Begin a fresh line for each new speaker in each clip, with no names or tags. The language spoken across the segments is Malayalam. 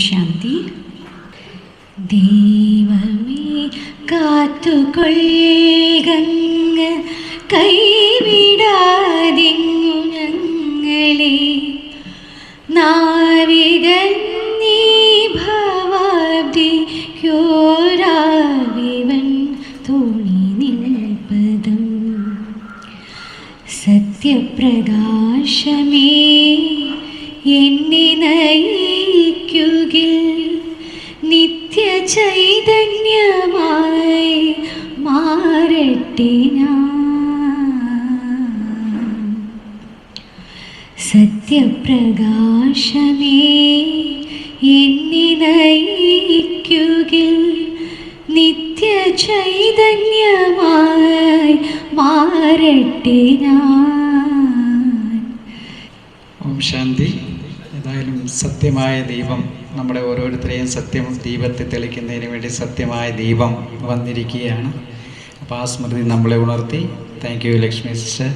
ശാന്തി. ദൈവമേ കാത്തുകൊള്ളുകങ്ങ് കൈവിടാതിങ്ങു ഞങ്ങളെ. നാവികൻ സത്യപ്രകാശമേ എന്നെ ഞാൻ സത്യപ്രകാശമേ എന്നെ നയിക്കുകിൽ നിത്യ ചൈതന്യമായി മാറട്ടെ ഞാൻ.
ഓം ശാന്തി. ഏതായാലും സത്യമായ ദീപം നമ്മുടെ ഓരോരുത്തരെയും സത്യം ദീപത്തെ തെളിക്കുന്നതിന് വേണ്ടി സത്യമായ ദീപം വന്നിരിക്കുകയാണ്. ആ സ്മൃതി നമ്മളെ ഉണർത്തി. താങ്ക് യു ലക്ഷ്മി സിസ്റ്റർ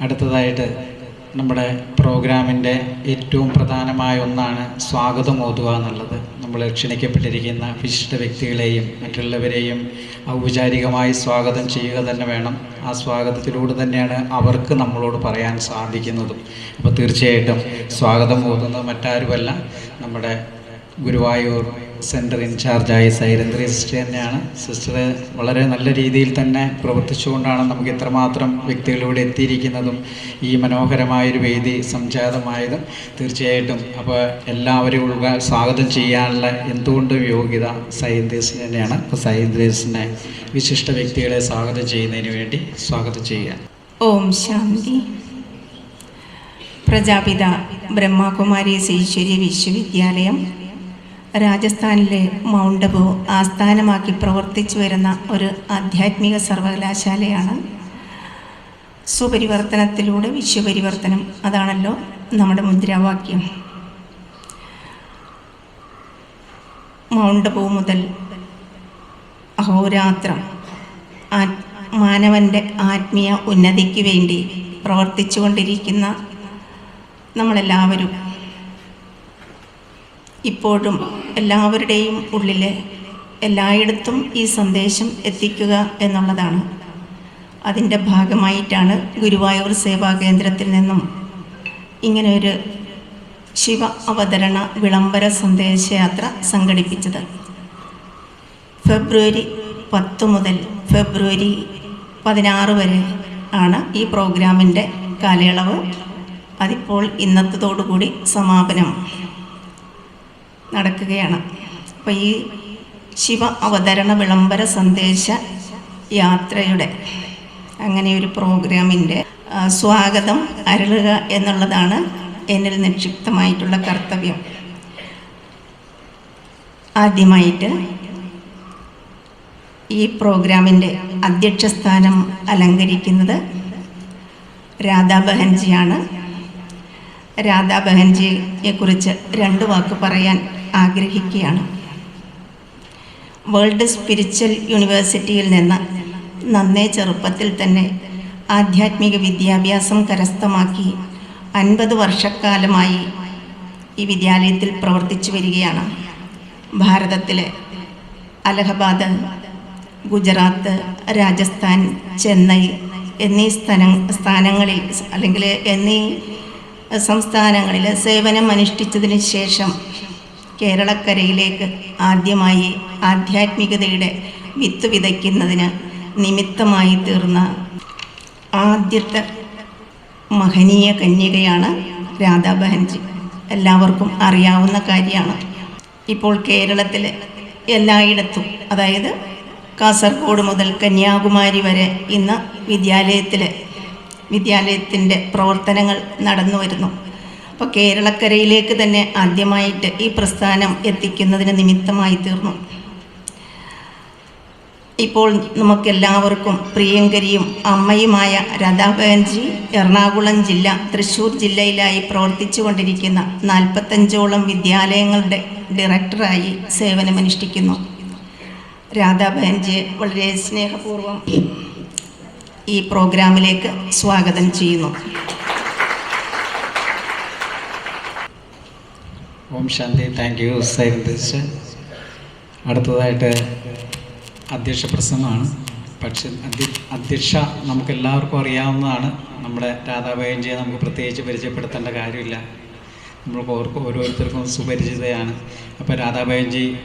അടുത്തതായിട്ട് നമ്മുടെ പ്രോഗ്രാമിന്റെ ഏറ്റവും പ്രധാനമായ ഒന്നാണ് സ്വാഗതം ഓതുക എന്നുള്ളത്. നമ്മൾ ക്ഷണിക്കപ്പെട്ടിരിക്കുന്ന വിശിഷ്ട വ്യക്തികളെയും മറ്റുള്ളവരെയും ഔപചാരികമായി സ്വാഗതം ചെയ്യുക തന്നെ വേണം. ആ സ്വാഗതത്തിലൂടെ തന്നെയാണ് അവർക്ക് നമ്മളോട് പറയാൻ സാധിക്കുന്നതും. അപ്പോൾ തീർച്ചയായിട്ടും സ്വാഗതം ഓതുന്നത് മറ്റാരുമല്ല നമ്മുടെ ഗുരുവായൂർ സെന്റർ ഇൻചാർജായ സൈരന്ദ്രി സിസ്റ്റർ തന്നെയാണ്. സിസ്റ്റർ വളരെ നല്ല രീതിയിൽ തന്നെ പ്രവർത്തിച്ചുകൊണ്ടാണ് നമുക്ക് ഇത്രമാത്രം വ്യക്തികളിലൂടെ എത്തിയിരിക്കുന്നതും ഈ മനോഹരമായൊരു വേദി സംജാതമായതും. തീർച്ചയായിട്ടും അപ്പോൾ എല്ലാവരെയും ഉൾക്കാ സ്വാഗതം ചെയ്യാനുള്ള എന്തുകൊണ്ടും യോഗ്യത സൈന്ദ്രേസിന് തന്നെയാണ്. അപ്പോൾ സൈന്ദ്രേസിനെ വിശിഷ്ട വ്യക്തികളെ സ്വാഗതം ചെയ്യുന്നതിന് വേണ്ടി സ്വാഗതം ചെയ്യുക.
ഓം ശാന്തി. പ്രജാപിത ബ്രഹ്മകുമാരി ഈശ്വര്യ വിശ്വവിദ്യാലയം രാജസ്ഥാനിലെ മൗണ്ട് അബു ആസ്ഥാനമാക്കി പ്രവർത്തിച്ചു വരുന്ന ഒരു ആധ്യാത്മിക സർവകലാശാലയാണ്. സുപരിവർത്തനത്തിലൂടെ വിശ്വപരിവർത്തനം. അതാണല്ലോ നമ്മുടെ മുദ്രാവാക്യം. മൗണ്ട് അബു മുതൽ അഹോരാത്രം. മാനവന്റെ ആത്മീയ ഉന്നതിക്ക് വേണ്ടി പ്രവർത്തിച്ചുകൊണ്ടിരിക്കുന്ന നമ്മളെല്ലാവരും ഇപ്പോഴും എല്ലാവരുടെയും ഉള്ളിൽ എല്ലായിടത്തും ഈ സന്ദേശം എത്തിക്കുക എന്നുള്ളതാണ്. അതിന്റെ ഭാഗമായിട്ടാണ് ഗുരുവായൂർ സേവാ കേന്ദ്രത്തിൽ നിന്നും ഇങ്ങനെയൊരു ശിവ അവതരണ വിളംബര സന്ദേശയാത്ര സംഘടിപ്പിച്ചത്. ഫെബ്രുവരി പത്ത് മുതൽ ഫെബ്രുവരി പതിനാറ് വരെ ആണ് ഈ പ്രോഗ്രാമിന്റെ കാലയളവ്. അതിപ്പോൾ ഇന്നത്തതോടുകൂടി സമാപനം. നടക്കുകയാണ്. അപ്പോൾ ഈ ശിവ അവതരണ വിളംബര സന്ദേശ യാത്രയുടെ അങ്ങനെ ഒരു പ്രോഗ്രാമിന്റെ സ്വാഗതം അരുളുക എന്നുള്ളതാണ് എന്നിൽ നിക്ഷിപ്തമായിട്ടുള്ള കർത്തവ്യം. ആദ്യമായിട്ട് ഈ പ്രോഗ്രാമിന്റെ അധ്യക്ഷ സ്ഥാനം അലങ്കരിക്കുന്നത് രാധാ ബഹൻജിയാണ്. രാധാ ബഹൻജിയെക്കുറിച്ച് രണ്ട് വാക്ക് പറയാൻ ആഗ്രഹിക്കുകയാണ്. വേൾഡ് സ്പിരിച്വൽ യൂണിവേഴ്സിറ്റിയിൽ നിന്ന് നന്നേ ചെറുപ്പത്തിൽ തന്നെ ആധ്യാത്മിക വിദ്യാഭ്യാസം കരസ്ഥമാക്കി അൻപത് വർഷക്കാലമായി ഈ വിദ്യാലയത്തിൽ പ്രവർത്തിച്ചു വരികയാണ്. ഭാരതത്തിലെ അലഹബാദ് ഗുജറാത്ത് രാജസ്ഥാൻ ചെന്നൈ എന്നീ സ്ഥല സ്ഥാനങ്ങളിൽ അല്ലെങ്കിൽ എന്നീ സംസ്ഥാനങ്ങളിൽ സേവനം അനുഷ്ഠിച്ചതിന് ശേഷം കേരളക്കരയിലേക്ക് ആദ്യമായി ആധ്യാത്മികതയുടെ വിത്ത് വിതയ്ക്കുന്നതിന് നിമിത്തമായി തീർന്ന ആദ്യത്തെ മഹനീയ കന്യകയാണ് രാധാ ബഹൻജി. എല്ലാവർക്കും അറിയാവുന്ന കാര്യമാണ്. ഇപ്പോൾ കേരളത്തിൽ എല്ലായിടത്തും അതായത് കാസർഗോഡ് മുതൽ കന്യാകുമാരി വരെ ഇന്ന് വിദ്യാലയത്തിൽ വിദ്യാലയത്തിന്റെ പ്രവർത്തനങ്ങൾ നടന്നു വരുന്നു അപ്പോൾ കേരളക്കരയിലേക്ക് തന്നെ ആദ്യമായിട്ട് ഈ പ്രസ്ഥാനം എത്തിക്കുന്നതിന് നിമിത്തമായി തീർന്നു. ഇപ്പോൾ നമുക്കെല്ലാവർക്കും പ്രിയങ്കരിയും അമ്മയുമായ രാധാബഹൻജി എറണാകുളം ജില്ല തൃശ്ശൂർ ജില്ലയിലായി പ്രവർത്തിച്ചു കൊണ്ടിരിക്കുന്ന നാൽപ്പത്തഞ്ചോളം വിദ്യാലയങ്ങളുടെ ഡയറക്ടറായി സേവനമനുഷ്ഠിക്കുന്നു. രാധാബാൻജിയെ വളരെ സ്നേഹപൂർവം ഈ പ്രോഗ്രാമിലേക്ക് സ്വാഗതം ചെയ്യുന്നു.
ഓം ശാന്തി. താങ്ക് യു സൈലന്തിച്ച് അടുത്തതായിട്ട് അധ്യക്ഷ പ്രസംഗമാണ്. പക്ഷെ അധ്യ അധ്യക്ഷ നമുക്ക് എല്ലാവർക്കും അറിയാവുന്നതാണ്. നമ്മുടെ രാധാബായൻജിയെ നമുക്ക് പ്രത്യേകിച്ച് പരിചയപ്പെടുത്തേണ്ട കാര്യമില്ല. നമ്മൾക്ക് ഓർക്കും ഓരോരുത്തർക്കും സുപരിചിതയാണ്. അപ്പോൾ രാധാബായൻജി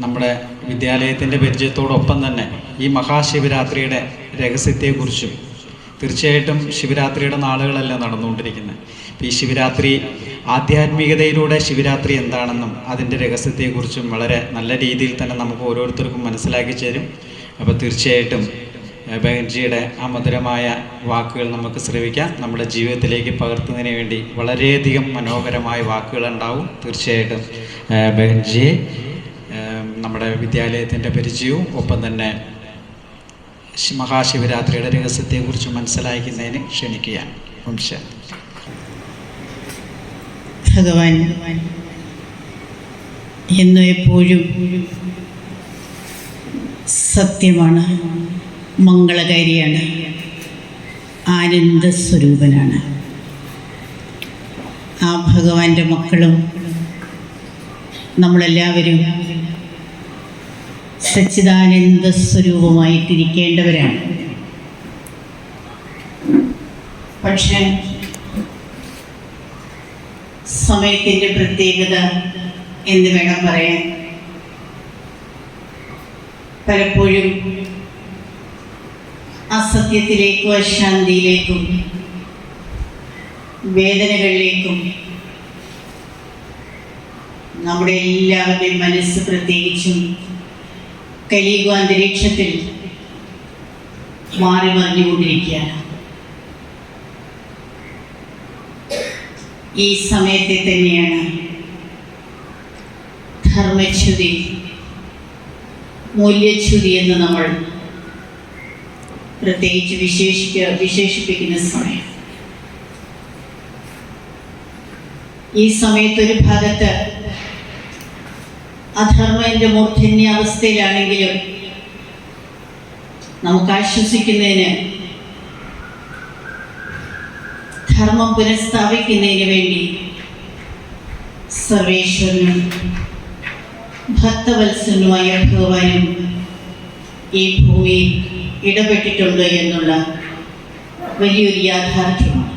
നമ്മുടെ വിദ്യാലയത്തിന്റെ പരിചയത്തോടൊപ്പം തന്നെ ഈ മഹാശിവരാത്രിയുടെ രഹസ്യത്തെക്കുറിച്ചും തീർച്ചയായിട്ടും ശിവരാത്രിയുടെ നാളുകളല്ല നടന്നുകൊണ്ടിരിക്കുന്നത്. ഈ ശിവരാത്രി ആധ്യാത്മികതയിലൂടെ ശിവരാത്രി എന്താണെന്നും അതിന്റെ രഹസ്യത്തെക്കുറിച്ചും വളരെ നല്ല രീതിയിൽ തന്നെ നമുക്ക് ഓരോരുത്തർക്കും മനസ്സിലാക്കി തരും അപ്പോൾ തീർച്ചയായിട്ടും ബഹൻജിയുടെ ആ മധുരമായ വാക്കുകൾ നമുക്ക് ശ്രവിക്കാം. നമ്മുടെ ജീവിതത്തിലേക്ക് പകർത്തുന്നതിന് വേണ്ടി വളരെയധികം മനോഹരമായ വാക്കുകൾ ഉണ്ടാവും. തീർച്ചയായിട്ടും ബഹൻജിയെ നമ്മുടെ വിദ്യാലയത്തിന്റെ പരിചയവും ഒപ്പം തന്നെ മഹാശിവരാത്രിയുടെ രഹസ്യത്തെക്കുറിച്ച് മനസ്സിലാക്കുന്നതിന് ക്ഷണിക്കുകയാണ്. ശാന്തി.
ഭഗവാൻ എന്നും എപ്പോഴും സത്യമാണ് മംഗളകാരിയാണ് ആനന്ദ സ്വരൂപനാണ് ആ ഭഗവാന്റെ മക്കളും നമ്മളെല്ലാവരും സച്ചിദാനന്ദ സ്വരൂപമായിട്ടിരിക്കേണ്ടവരാണ് പക്ഷേ സമയത്തിന്റെ പ്രത്യേകത എന്ന് വേണം പറയാൻ. പലപ്പോഴും അസത്യത്തിലേക്കും അശാന്തിയിലേക്കും വേദനകളിലേക്കും നമ്മുടെ എല്ലാവരുടെയും മനസ്സ് പ്രത്യേകിച്ചും കലിയുഗ അന്തരീക്ഷത്തിൽ മാറി മറിഞ്ഞുകൊണ്ടിരിക്കുകയാണ്. ഈ സമയത്തെ തന്നെയാണ് ധർമ്മച്യുതി മൂല്യച്യുതി എന്ന് നമ്മൾ പ്രത്യേകിച്ച് വിശേഷിക്ക വിശേഷിപ്പിക്കുന്ന സമയം. ഈ സമയത്തൊരു ഭാഗത്ത് അധർമ്മന്റെ മൂർധന്യ അവസ്ഥയിലാണെങ്കിലും നമുക്ക് ആശ്വസിക്കുന്നതിന് ധർമ്മം പുനഃസ്ഥാപിക്കുന്നതിന് വേണ്ടി സർവേശ്വരനും ഭക്തവത്സനുമായ ഭഗവാനും ഈ ഭൂമിയിൽ ഇടപെട്ടിട്ടുണ്ട് എന്നുള്ള വലിയൊരു യാഥാർത്ഥ്യമാണ്.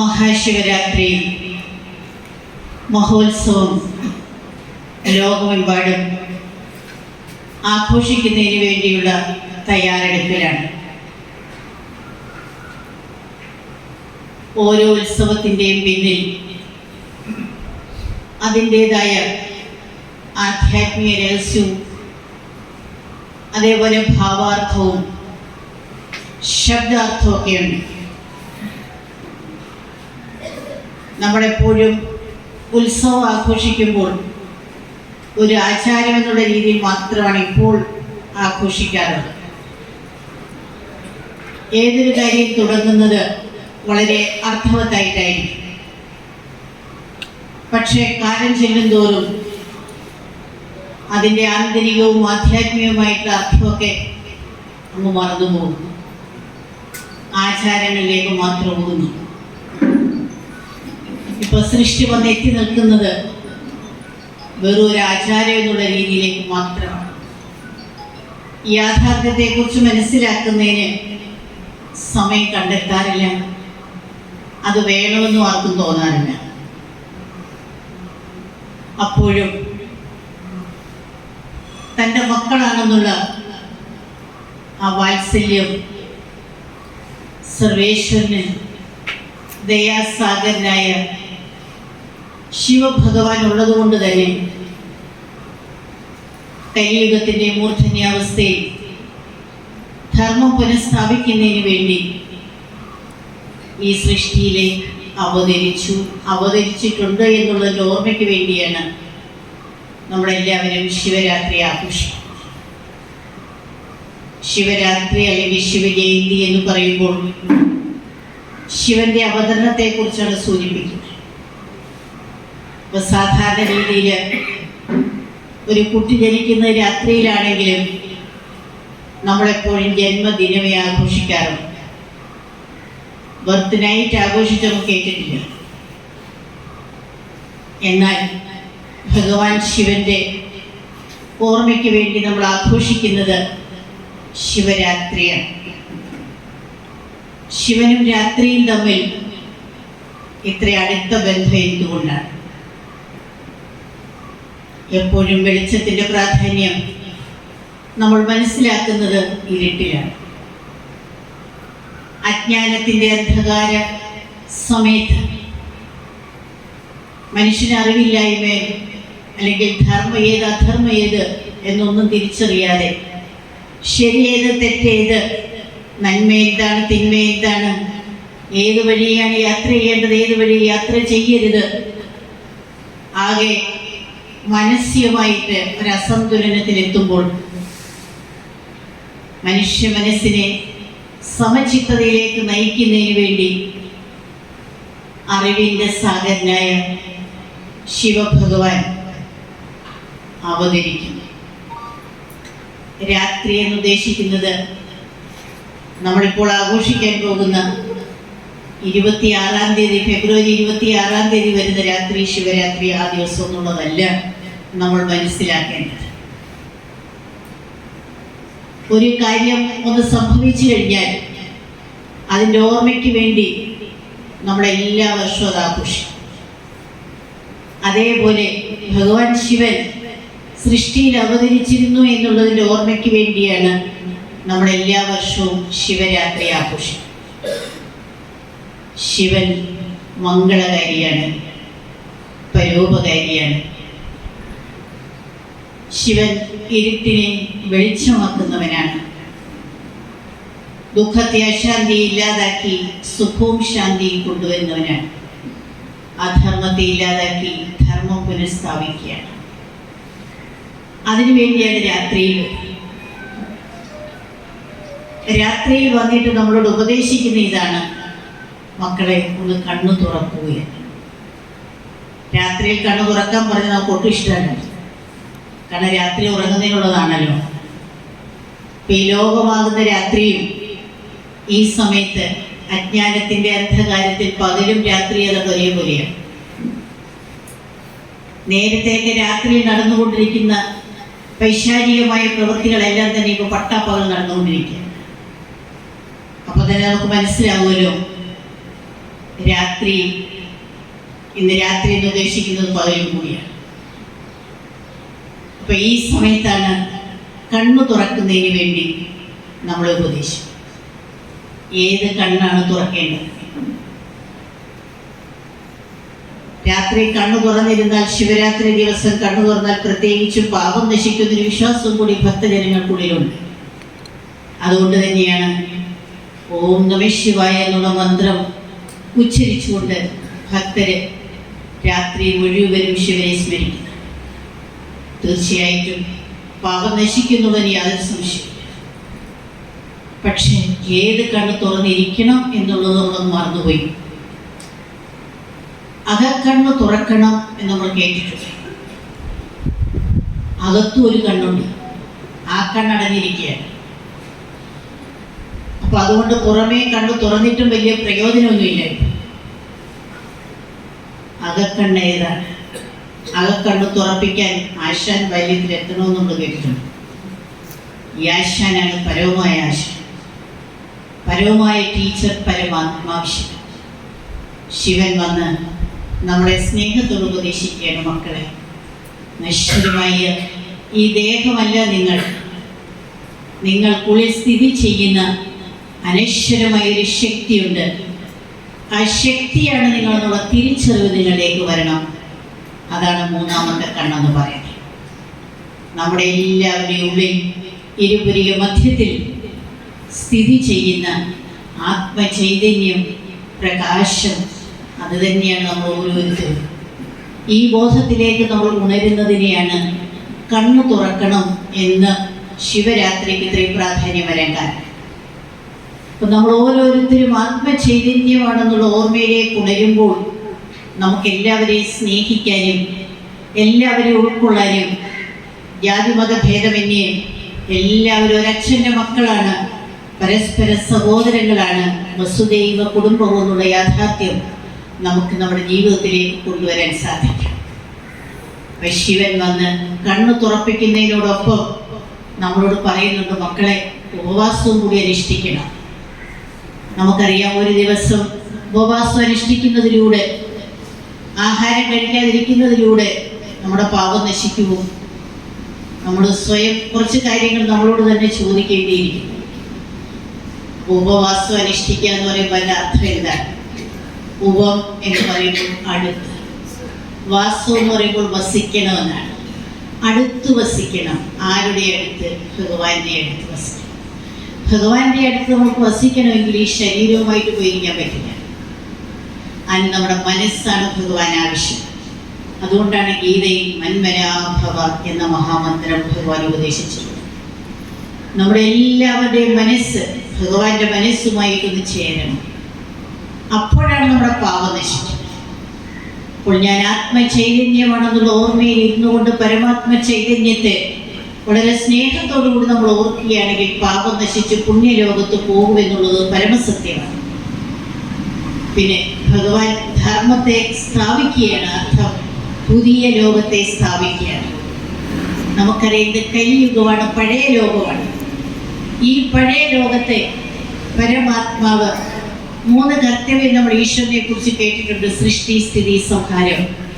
മഹാശിവരാത്രി മഹോത്സവം ലോകമെമ്പാടും ആഘോഷിക്കുന്നതിന് വേണ്ടിയുള്ള തയ്യാറെടുപ്പിലാണ്. ഓരോ ഉത്സവത്തിന്റെയും പിന്നിൽ അതിന്റേതായ ആധ്യാത്മിക രഹസ്യവും അതേപോലെ ഭാവാർത്ഥവും ശബ്ദാർത്ഥവും നമ്മളെപ്പോഴും ഉത്സവം ആഘോഷിക്കുമ്പോൾ ഒരു ആചാരം എന്നുള്ള രീതിയിൽ മാത്രമാണ് ഇപ്പോൾ ആഘോഷിക്കാറുള്ളത്. ഏതൊരു കാര്യം തുടങ്ങുന്നത് വളരെ അർത്ഥവത്തായിട്ടായിരിക്കും. പക്ഷേ കാലം ചെല്ലുന്തോറും അതിന്റെ ആന്തരികവും ആധ്യാത്മികവുമായിട്ടുള്ള അർത്ഥമൊക്കെ അങ്ങ് മറന്നുപോകും. ആചാരങ്ങളിലേക്ക് മാത്രം ഒതുങ്ങി. ഇപ്പൊ സൃഷ്ടി വന്ന് എത്തി നിൽക്കുന്നത് വെറും ഒരു ആചാരം എന്നുള്ള രീതിയിലേക്ക് മാത്രമാണ്. യാഥാർത്ഥ്യത്തെക്കുറിച്ച് മനസ്സിലാക്കുന്നതിന് സമയം കണ്ടെത്താറില്ല. അത് വേണമെന്നും ആർക്കും തോന്നാറില്ല. അപ്പോഴും തന്റെ മക്കളാണെന്നുള്ള ആ വാത്സല്യം സർവേശ്വരന് ദയാസാഗരനായ ശിവഭഗവാൻ ഉള്ളതുകൊണ്ട് തന്നെ കലിയുഗത്തിന്റെ മൂർധന്യാവസ്ഥയിൽ ധർമ്മം പുനഃസ്ഥാപിക്കുന്നതിന് വേണ്ടി ഈ സൃഷ്ടിയിലേക്ക് അവതരിച്ചു. അവതരിച്ചിട്ടുണ്ട് എന്നുള്ളതിന്റെ ഓർമ്മയ്ക്ക് വേണ്ടിയാണ് നമ്മളെല്ലാവരും ശിവരാത്രി ആഘോഷിക്കുന്നത്. ശിവരാത്രി അല്ലെങ്കിൽ ശിവജയന്തി എന്ന് പറയുമ്പോൾ ശിവന്റെ അവതരണത്തെക്കുറിച്ചാണ് സൂചിപ്പിക്കുന്നത്. ഇപ്പൊ സാധാരണ രീതിയിൽ ഒരു കുട്ടി ജനിക്കുന്ന രാത്രിയിലാണെങ്കിലും നമ്മളെപ്പോഴും ജന്മദിനമേ ആഘോഷിക്കാറുണ്ട് ബർത്ത് നൈറ്റ് ആഘോഷിച്ചൊന്നും കേട്ടിട്ടില്ല. എന്നാൽ ഭഗവാൻ ശിവന്റെ ഓർമ്മയ്ക്ക് വേണ്ടി നമ്മൾ ആഘോഷിക്കുന്നത് ശിവരാത്രിയാണ്. ശിവനും രാത്രിയും തമ്മിൽ ഇത്ര അടുത്ത ബന്ധം എന്തുകൊണ്ടാണ്? എപ്പോഴും വെളിച്ചത്തിന്റെ പ്രാധാന്യം നമ്മൾ മനസ്സിലാക്കുന്നത് ഇരുട്ടിലാണ്. അജ്ഞാനത്തിന്റെ അന്ധകാര സമേത മനുഷ്യന് അറിവില്ലായ്മ അല്ലെങ്കിൽ ധർമ്മ ഏത് അധർമ്മ ഏത് എന്നൊന്നും തിരിച്ചറിയാതെ ശരിയേത് തെറ്റേത് നന്മ എന്താണ് തിന്മ എന്താണ് ഏത് വഴിയാണ് യാത്ര ചെയ്യേണ്ടത് ഏത് വഴി യാത്ര ചെയ്യരുത് ആകെ മാനസികമായിട്ട് ഒരു അസന്തുലനത്തിലെത്തുമ്പോൾ മനുഷ്യ മനസ്സിനെ സമചിത്തതയിലേക്ക് നയിക്കുന്നതിന് വേണ്ടി അറിവിന്റെ സാഗരനായ ശിവഭഗവാൻ അവതരിക്കുന്നു. രാത്രി എന്ന് ഉദ്ദേശിക്കുന്നത് നമ്മളിപ്പോൾ ആഘോഷിക്കാൻ പോകുന്ന ഇരുപത്തിയാറാം തീയതി ഫെബ്രുവരി ഇരുപത്തിയാറാം തീയതി വരുന്ന രാത്രി ശിവരാത്രി ആ ദിവസം എന്നുള്ളതല്ല നമ്മൾ മനസ്സിലാക്കേണ്ടത്. ഒരു കാര്യം ഒന്ന് സംഭവിച്ചു കഴിഞ്ഞാൽ അതിന്റെ ഓർമ്മയ്ക്ക് വേണ്ടി നമ്മളെല്ലാ വർഷവും അത് ആഘോഷിക്കും. അതേപോലെ ഭഗവാൻ ശിവൻ സൃഷ്ടിയിൽ അവതരിച്ചിരുന്നു എന്നുള്ളതിന്റെ ഓർമ്മയ്ക്ക് വേണ്ടിയാണ് നമ്മൾ എല്ലാ വർഷവും ശിവരാത്രി ആഘോഷിക്കും. ശിവൻ മംഗളകാരിയാണ് പരോപകാരിയാണ്. ശിവൻ ഇരുട്ടിനെ വെളിച്ചമാക്കുന്നവനാണ്. ദുഃഖത്തെ അശാന്തി ഇല്ലാതാക്കി സുഖവും ശാന്തിയും കൊണ്ടുവരുന്നവനാണ്. അധർമ്മത്തെ ഇല്ലാതാക്കി ധർമ്മം പുനഃസ്ഥാപിക്കുകയാണ്. അതിനുവേണ്ടിയാണ് രാത്രിയിൽ രാത്രിയിൽ വന്നിട്ട് നമ്മളോട് ഉപദേശിക്കുന്ന ഇതാണ് മക്കളെ ഒന്ന് കണ്ണു തുറക്കുകയാണ് രാത്രിയിൽ കണ്ണു തുറക്കാൻ പറഞ്ഞ് നമുക്ക് ഒട്ടും ഇഷ്ടമല്ല. കാരണം രാത്രി ഉറങ്ങുന്നതിനുള്ളതാണല്ലോ. ഈ ലോകമാകുന്ന രാത്രിയും ഈ സമയത്ത് അജ്ഞാനത്തിന്റെ അന്ധകാരത്തിൽ പകലും രാത്രി അതൊക്കെ ഒരേപോലെയാണ് നേരത്തെയൊക്കെ രാത്രിയിൽ നടന്നുകൊണ്ടിരിക്കുന്ന വൈശാരികമായ പ്രവൃത്തികളെല്ലാം തന്നെ ഇപ്പൊ പട്ടാപ്പകൽ നടന്നുകൊണ്ടിരിക്കുക അപ്പൊ തന്നെ നമുക്ക് മനസ്സിലാവുമല്ലോ രാത്രി ഇന്ന് രാത്രി എന്ന് ഉദ്ദേശിക്കുന്നത് പകലും കൂടിയാണ്. അപ്പൊ ഈ സമയത്താണ് കണ്ണു തുറക്കുന്നതിന് വേണ്ടി നമ്മൾ ഉപദേശിക്കും ഏത് കണ്ണാണ് തുറക്കേണ്ടത്? രാത്രി കണ്ണു തുറന്നിരുന്നാൽ ശിവരാത്രി ദിവസം കണ്ണു തുറന്നാൽ പ്രത്യേകിച്ചും പാപം നശിക്കുന്നൊരു വിശ്വാസവും കൂടി ഭക്തജനങ്ങൾക്കുള്ളിലുണ്ട്. അതുകൊണ്ട് തന്നെയാണ് ഓം നമശിവായ എന്നുള്ള മന്ത്രം ഉച്ചരിച്ചുകൊണ്ട് ഭക്തര് രാത്രി മുഴുവനും ശിവനെ സ്മരിക്കുന്നു തീർച്ചയായിട്ടും പാപം നശിക്കുന്നുള്ളതിന് യാതൊരു സംശയമില്ല പക്ഷേ ഏത് കണ്ണ് തുറന്നിരിക്കണം എന്നുള്ളത് നമ്മൾ മറന്നുപോയി. അകക്കണ്ണ് തുറക്കണം എന്ന് നമ്മൾ കേട്ടിട്ടുണ്ട്. അകത്തും ഒരു കണ്ണുണ്ട്. ആ കണ്ണടഞ്ഞിരിക്കുകയാണ് അപ്പൊ അതുകൊണ്ട് പുറമേ കണ്ണ് തുറന്നിട്ടും വലിയ പ്രയോജനമൊന്നുമില്ല. അകക്കണ്ണ് ഏതാണ്? അകക്കണ്ണ് തുറപ്പിക്കാൻ ആശാൻ വല്യത്തിൽ എത്തണമെന്ന് കേട്ടിട്ടുണ്ട്. ഈ ആശാനാണ് പരവുമായ ആശാൻ പരവുമായ ടീച്ചർ പരമാത്മാവശ്യം ശിവൻ വന്ന് നമ്മളെ സ്നേഹത്തോട് ഉപദേശിക്കുകയാണ് മക്കളെ. നശ്വരമായ ഈ ദേഹമല്ല നിങ്ങൾ. നിങ്ങൾക്കുള്ളിൽ സ്ഥിതി ചെയ്യുന്ന അനശ്വരമായ ഒരു ശക്തിയുണ്ട്. ആ ശക്തിയാണ് നിങ്ങളെന്നുള്ള തിരിച്ചറിവ് നിങ്ങളിലേക്ക് വരണം. അതാണ് മൂന്നാമത്തെ കണ്ണെന്ന് പറയുന്നത് നമ്മുടെ എല്ലാവരുടെയും ഉള്ളിൽ ഇരുപുരിക മധ്യത്തിൽ സ്ഥിതി ചെയ്യുന്ന ആത്മചൈതന്യം പ്രകാശം അത് തന്നെയാണ് നമ്മൾ ഓരോരുത്തരും. ഈ ബോധത്തിലേക്ക് നമ്മൾ ഉണരുന്നതിനെയാണ് കണ്ണു തുറക്കണം എന്ന് ശിവരാത്രിക്ക് ഇത്രയും പ്രാധാന്യം വരാൻ കാരണം. അപ്പം നമ്മൾ ഓരോരുത്തരും ആത്മചൈതന്യമാണെന്നുള്ള ഓർമ്മയിലേക്ക് ഉണരുമ്പോൾ നമുക്ക് എല്ലാവരെയും സ്നേഹിക്കാനും എല്ലാവരെയും ഉൾക്കൊള്ളാനും ജാതിമത ഭേദമന്യേ എല്ലാവരും ഒരച്ഛന്റെ മക്കളാണ് പരസ്പര സഹോദരങ്ങളാണ് വസുദൈവ കുടുംബവും എന്നുള്ള യാഥാർത്ഥ്യം നമുക്ക് നമ്മുടെ ജീവിതത്തിലേക്ക് കൊണ്ടുവരാൻ സാധിക്കും. ശിവൻ വന്ന് കണ്ണു തുറപ്പിക്കുന്നതിനോടൊപ്പം നമ്മളോട് പറയുന്നുണ്ട് മക്കളെ ഉപവാസവും കൂടി അനുഷ്ഠിക്കണം. നമുക്കറിയാം ഒരു ദിവസം ഉപവാസം അനുഷ്ഠിക്കുന്നതിലൂടെ ആഹാരം കഴിക്കാതിരിക്കുന്നതിലൂടെ നമ്മുടെ പാപം നശിക്കുമോ നമ്മൾ സ്വയം കുറച്ച് കാര്യങ്ങൾ നമ്മളോട് തന്നെ ചോദിക്കേണ്ടിയിരിക്കുന്നു ഉപവാസം അനുഷ്ഠിക്കുക എന്ന് പറയുമ്പോൾ അതിന്റെ അർത്ഥം എന്താണ്? ഉപം എന്ന് പറയുമ്പോൾ അടുത്ത്. വാസം എന്ന് പറയുമ്പോൾ വസിക്കണമെന്നാണ്. അടുത്ത് വസിക്കണം. ആരുടെ അടുത്ത്? ഭഗവാന്റെ അടുത്ത് വസിക്കണം. ഭഗവാന്റെ അടുത്ത് നമുക്ക് വസിക്കണമെങ്കിൽ ഈ ശരീരവുമായിട്ട് ഉപയോഗിക്കാൻ പറ്റില്ല. അതിന് നമ്മുടെ മനസ്സാണ് ഭഗവാൻ ആവശ്യം അതുകൊണ്ടാണ് ഗീതയിൽ മന്മനാഭവ എന്ന മഹാമന്ത്രം ഭഗവാൻ ഉപദേശിച്ചത്. നമ്മുടെ എല്ലാവരുടെയും മനസ്സ് ഭഗവാന്റെ മനസ്സുമായി ഒന്ന് ചേരണം. അപ്പോഴാണ് നമ്മുടെ പാപം നശിക്കുന്നത്. അപ്പോൾ ഞാൻ ആത്മചൈതന്യമാണെന്നുള്ള ഓർമ്മയിൽ ഇരുന്നുകൊണ്ട് പരമാത്മ ചൈതന്യത്തെ വളരെ സ്നേഹത്തോടു കൂടി നമ്മൾ ഓർക്കുകയാണെങ്കിൽ പാപം നശിച്ച് പുണ്യലോകത്ത് പോകുമെന്നുള്ളത് പരമസത്യമാണ്. പിന്നെ ഭഗവാൻ ധർമ്മത്തെ സ്ഥാപിക്കുകയാണ് അർത്ഥം. പുതിയ ലോകത്തെ സ്ഥാപിക്കുകയാണ്. നമുക്കറിയാം ഇത് കലിയുഗമാണ് പഴയ ലോകമാണ്. ഈ പഴയ ലോകത്തെ പരമാത്മാവ് മൂന്ന് കർത്തവ്യം നമ്മൾ ഈശ്വരനെ കുറിച്ച് കേട്ടിട്ടുണ്ട്. സൃഷ്ടി സ്ഥിതി സംഹാരം.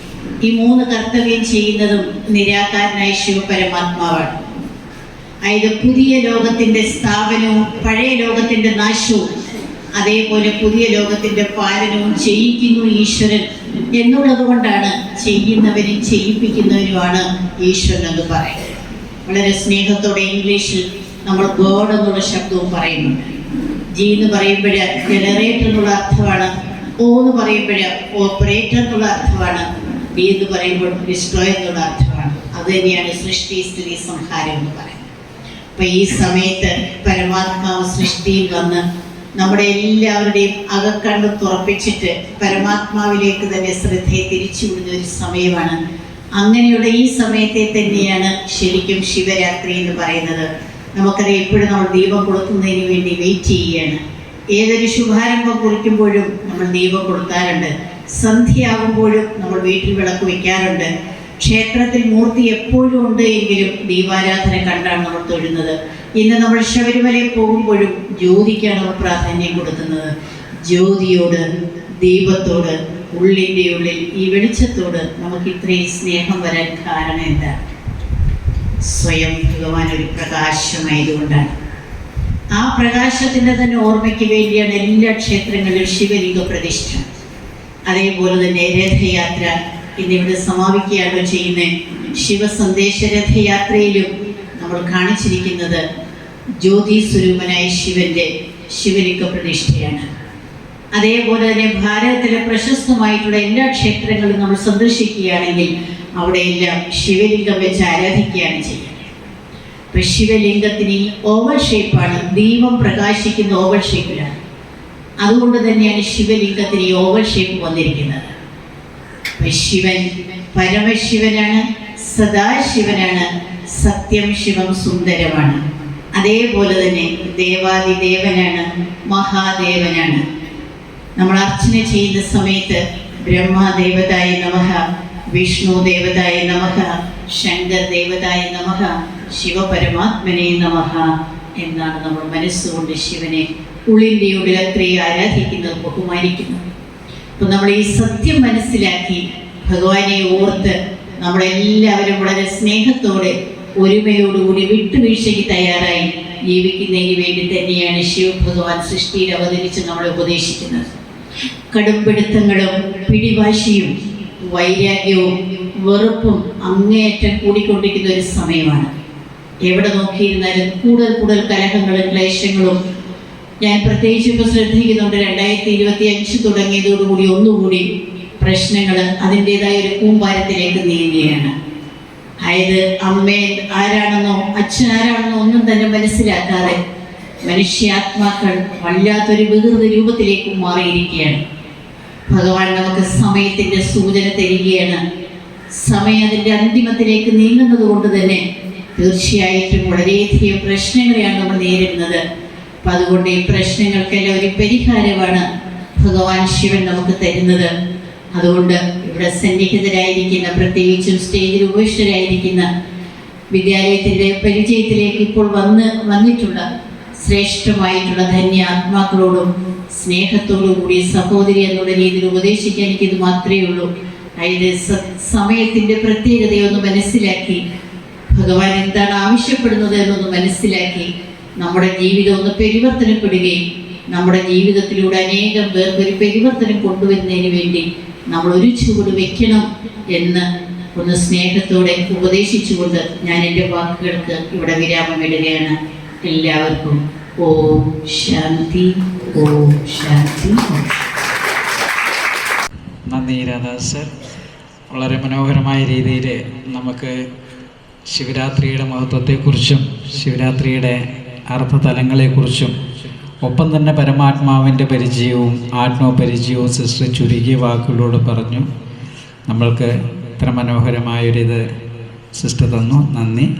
ഈ മൂന്ന് കർത്തവ്യം ചെയ്യുന്നതും നിരാകാരനായ ശിവപരമാത്മാവാണ്. അതായത് പുതിയ ലോകത്തിന്റെ സ്ഥാപനവും പഴയ ലോകത്തിന്റെ നാശവും അതേപോലെ പുതിയ ലോകത്തിന്റെ പാലനവും ചെയ്യിക്കുന്നു ഈശ്വരൻ. എന്നുള്ളത് കൊണ്ടാണ് ചെയ്യുന്നവരും ചെയ്യിപ്പിക്കുന്നവരുമാണ് ഈശ്വരൻ എന്ന് പറയുന്നത്. വളരെ സ്നേഹത്തോടെ ഇംഗ്ലീഷിൽ നമ്മൾ ഗോഡ് എന്നുള്ള ശബ്ദവും പറയുന്നുണ്ട് ജി എന്ന് പറയുമ്പോൾ ജനറേറ്റർ എന്നുള്ള അർത്ഥമാണ് ഓ എന്ന് പറയുമ്പോൾ ഓപ്പറേറ്റർ എന്നുള്ള അർത്ഥമാണ് ബി എന്ന് പറയുമ്പോൾ ഡിസ്ട്രോയ് എന്നുള്ള അർത്ഥമാണ്. അത് തന്നെയാണ് സൃഷ്ടി സ്ഥിതി സംഹാരം എന്ന് പറയുന്നത്. അപ്പൊ ഈ സമയത്ത് പരമാത്മാവ് സൃഷ്ടിയിൽ വന്ന് നമ്മുടെ എല്ലാവരുടെയും അകക്കണ്ട് തുറപ്പിച്ചിട്ട് പരമാത്മാവിലേക്ക് തന്നെ ശ്രദ്ധയെ തിരിച്ചുവിടുന്ന ഒരു സമയമാണ്. അങ്ങനെയുള്ള ഈ സമയത്തെ തന്നെയാണ് ശരിക്കും ശിവരാത്രി എന്ന് പറയുന്നത്. നമുക്കറിയാം എപ്പോഴും നമ്മൾ ദീപം കൊടുക്കുന്നതിന് വേണ്ടി വെയിറ്റ് ചെയ്യുകയാണ്. ഏതൊരു ശുഭാരംഭം കുറിക്കുമ്പോഴും നമ്മൾ ദീപം കൊടുക്കാറുണ്ട് സന്ധ്യയാകുമ്പോഴും നമ്മൾ വീട്ടിൽ വിളക്ക് വെക്കാറുണ്ട് ക്ഷേത്രത്തിൽ മൂർത്തി എപ്പോഴും ഉണ്ട് എങ്കിലും ദീപാരാധന കണ്ടാണ് നമ്മൾ തൊഴുന്നത്. ഇന്ന് നമ്മൾ ശബരിമലയിൽ പോകുമ്പോഴും ജ്യോതിക്കാണ് നമ്മൾ പ്രാധാന്യം കൊടുക്കുന്നത്. ജ്യോതിയോട് ദീപത്തോട് ഉള്ളിന്റെ ഉള്ളിൽ ഈ വെളിച്ചത്തോട് നമുക്ക് ഇത്രയും സ്നേഹം വരാൻ കാരണം എന്താ? സ്വയം ഭഗവാൻ ഒരു പ്രകാശമായതുകൊണ്ടാണ്. ആ പ്രകാശത്തിന്റെ തന്നെ ഓർമ്മയ്ക്ക് വേണ്ടിയാണ് എല്ലാ ക്ഷേത്രങ്ങളിലും ശിവലിംഗ പ്രതിഷ്ഠ. അതേപോലെ തന്നെ രഥയാത്ര ഇന്നിവിടെ സമാപിക്കുകയാണ് ചെയ്യുന്നത്. ശിവസന്ദേശ രഥയാത്രയിലും നമ്മൾ കാണിച്ചിരിക്കുന്നത് ജ്യോതി സ്വരൂപനായ ശിവന്റെ ശിവലിംഗ പ്രതിഷ്ഠയാണ്. അതേപോലെ തന്നെ ഭാരതത്തിലെ പ്രശസ്തമായിട്ടുള്ള എല്ലാ ക്ഷേത്രങ്ങളും നമ്മൾ സന്ദർശിക്കുകയാണെങ്കിൽ അവിടെയെല്ലാം ശിവലിംഗം വെച്ച് ആരാധിക്കുകയാണ് ചെയ്യുന്നത്. ഇപ്പൊ ശിവലിംഗത്തിന് ഈ ഓവൽ ഷേപ്പാണ് ദീപം പ്രകാശിക്കുന്ന ഓവൽ ഷേപ്പിലാണ് അതുകൊണ്ട് തന്നെയാണ് ശിവലിംഗത്തിന് ഈ ഓവൽ ഷേപ്പ് വന്നിരിക്കുന്നത്. ശിവൻ. പരമശിവനാണ് സദാശിവനാണ് സത്യം ശിവം സുന്ദരമാണ്. അതേപോലെ തന്നെ ദേവാദിദേവനാണ് മഹാദേവനാണ്. നമ്മൾ അർച്ചന ചെയ്യുന്ന സമയത്ത് ബ്രഹ്മദേവതായ നമഹ വിഷ്ണു ദേവതായ നമഹ ശങ്കർ ദേവതായ നമഹ ശിവപരമാത്മനെ നമഹ എന്നാണ് നമ്മൾ മനസ്സുകൊണ്ട് ശിവനെ ഉള്ളിന്റെ ഉള്ളിൽ അത്രയും ആരാധിക്കുന്നത് ബഹുമാനിക്കുന്നത്. അപ്പൊ നമ്മൾ ഈ സത്യം മനസ്സിലാക്കി ഭഗവാനെ ഓർത്ത് നമ്മളെല്ലാവരും വളരെ സ്നേഹത്തോടെ ഒരുമയോടുകൂടി വിട്ടുവീഴ്ചയ്ക്ക് തയ്യാറായി ജീവിക്കുന്നതിന് വേണ്ടി തന്നെയാണ് ശിവഭഗവാൻ സൃഷ്ടിയിൽ അവതരിച്ച് നമ്മളെ ഉപദേശിക്കുന്നത്. കടുംപിടുത്തങ്ങളും പിടിവാശിയും വൈരാഗ്യവും വെറുപ്പും അങ്ങേയറ്റം കൂടിക്കൊണ്ടിരിക്കുന്ന ഒരു സമയമാണ്. എവിടെ നോക്കിയിരുന്നാലും കൂടുതൽ കൂടുതൽ കലഹങ്ങളും ക്ലേശങ്ങളും ഞാൻ പ്രത്യേകിച്ച് ഇപ്പോൾ ശ്രദ്ധിക്കുന്നുണ്ട് രണ്ടായിരത്തി ഇരുപത്തി അഞ്ച് തുടങ്ങിയതോടുകൂടി ഒന്നുകൂടി പ്രശ്നങ്ങൾ അതിന്റെതായ ഒരു കൂമ്പാരത്തിലേക്ക് നീങ്ങുകയാണ്. അതായത് അമ്മ ആരാണെന്നോ അച്ഛൻ ആരാണെന്നോ ഒന്നും തന്നെ മനസ്സിലാക്കാതെ മനുഷ്യാത്മാക്കൾ വല്ലാത്തൊരു വികൃത രൂപത്തിലേക്ക് മാറിയിരിക്കുകയാണ്. ഭഗവാൻ നമുക്ക് സമയത്തിന്റെ സൂചന തരികയാണ്. സമയം അതിന്റെ അന്തിമത്തിലേക്ക് നീങ്ങുന്നത് കൊണ്ട് തന്നെ തീർച്ചയായിട്ടും വളരെയധികം പ്രശ്നങ്ങളെയാണ് നമ്മൾ നേരിടുന്നത്. അപ്പം അതുകൊണ്ട് ഈ പ്രശ്നങ്ങൾക്കെല്ലാം ഒരു പരിഹാരമാണ് ഭഗവാൻ ശിവൻ നമുക്ക് തരുന്നത്. അതുകൊണ്ട് ഇവിടെ സന്നിഹിതരായിരിക്കുന്ന പ്രത്യേകിച്ചും സ്റ്റേജിൽ ഉപേക്ഷരായിരിക്കുന്ന വിദ്യാലയത്തിന്റെ പരിചയത്തിലേക്ക് ഇപ്പോൾ വന്ന് വന്നിട്ടുള്ള ശ്രേഷ്ഠമായിട്ടുള്ള ധന്യ ആത്മാക്കളോടും സ്നേഹത്തോടും കൂടി സഹോദരി എന്നുള്ള രീതിയിൽ ഉപദേശിക്കാൻ എനിക്കിത് മാത്രമേ ഉള്ളൂ. അതായത് സമയത്തിന്റെ പ്രത്യേകതയൊന്ന് മനസ്സിലാക്കി ഭഗവാൻ എന്താണ് ആവശ്യപ്പെടുന്നത് എന്നൊന്ന് മനസ്സിലാക്കി നമ്മുടെ ജീവിതം ഒന്ന് പരിവർത്തനപ്പെടുകയും നമ്മുടെ ജീവിതത്തിലൂടെ അനേകം പേർക്ക് ഒരു പരിവർത്തനം കൊണ്ടുവരുന്നതിന് വേണ്ടി നമ്മൾ ഒരു ചുവട് വെക്കണം എന്ന് ഒന്ന് സ്നേഹത്തോടെ ഉപദേശിച്ചുകൊണ്ട് ഞാൻ എന്റെ വാക്കുകൾക്ക് ഇവിടെ വിരാമം ഇടുകയാണ്. എല്ലാവർക്കും ഓം ശാന്തി ഓം ശാന്തി.
നന്ദി രാധാ സർ. വളരെ മനോഹരമായ രീതിയിൽ നമുക്ക് ശിവരാത്രിയുടെ മഹത്വത്തെക്കുറിച്ചും ശിവരാത്രിയുടെ അർത്ഥതലങ്ങളെക്കുറിച്ചും ഒപ്പം തന്നെ പരമാത്മാവിന്റെ പരിചയവും ആത്മപരിചയവും സിസ്റ്റർ ചുരുങ്ങിയ വാക്കുകളോട് പറഞ്ഞു. നമ്മൾക്ക് ഇത്ര മനോഹരമായൊരിത് സിസ്റ്റർ തന്നു. നന്ദി.